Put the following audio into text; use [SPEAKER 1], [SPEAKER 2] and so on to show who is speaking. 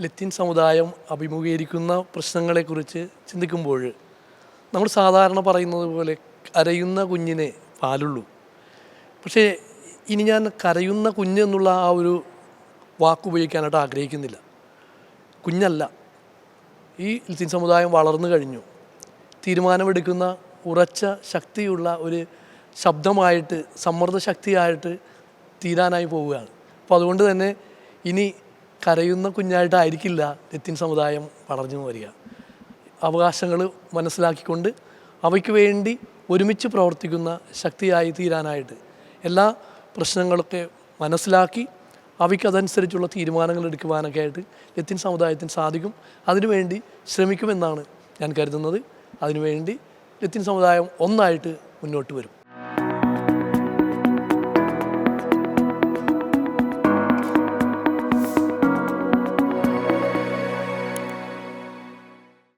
[SPEAKER 1] ലത്തീൻ സമുദായം അഭിമുഖീകരിക്കുന്ന പ്രശ്നങ്ങളെക്കുറിച്ച് ചിന്തിക്കുമ്പോൾ നമ്മൾ സാധാരണ പറയുന്നത് പോലെ കരയുന്ന കുഞ്ഞിനെ പാലുള്ളൂ. പക്ഷേ ഇനി ഞാൻ കരയുന്ന കുഞ്ഞ് എന്നുള്ള ആ ഒരു വാക്ക് ഉപയോഗിക്കാനായിട്ട് ആഗ്രഹിക്കുന്നില്ല. കുഞ്ഞല്ല. ഈ ലത്തീൻ സമുദായം വളർന്നു കഴിഞ്ഞു. തീരുമാനമെടുക്കുന്ന ഉറച്ച ശക്തിയുള്ള ഒരു ശബ്ദമായിട്ട് സമ്മർദ്ദ ശക്തിയായിട്ട് തീരാനായി പോവുകയാണ്. അപ്പോൾ അതുകൊണ്ട് തന്നെ ഇനി കരയുന്ന കുഞ്ഞായിട്ടായിരിക്കില്ല ലത്തിൻ സമുദായം വളർന്നു വരിക. അവകാശങ്ങൾ മനസ്സിലാക്കിക്കൊണ്ട് അവയ്ക്ക് വേണ്ടി ഒരുമിച്ച് പ്രവർത്തിക്കുന്ന ശക്തിയായി തീരാനായിട്ട് എല്ലാ പ്രശ്നങ്ങളൊക്കെ മനസ്സിലാക്കി അവയ്ക്ക് അതനുസരിച്ചുള്ള തീരുമാനങ്ങൾ എടുക്കുവാനൊക്കെ ആയിട്ട് ലത്തിൻ സമുദായത്തിന് സാധിക്കും. അതിനുവേണ്ടി ശ്രമിക്കുമെന്നാണ് ഞാൻ കരുതുന്നത്. അതിനുവേണ്ടി ലത്തിൻ സമുദായം ഒന്നായിട്ട് മുന്നോട്ട് വരും.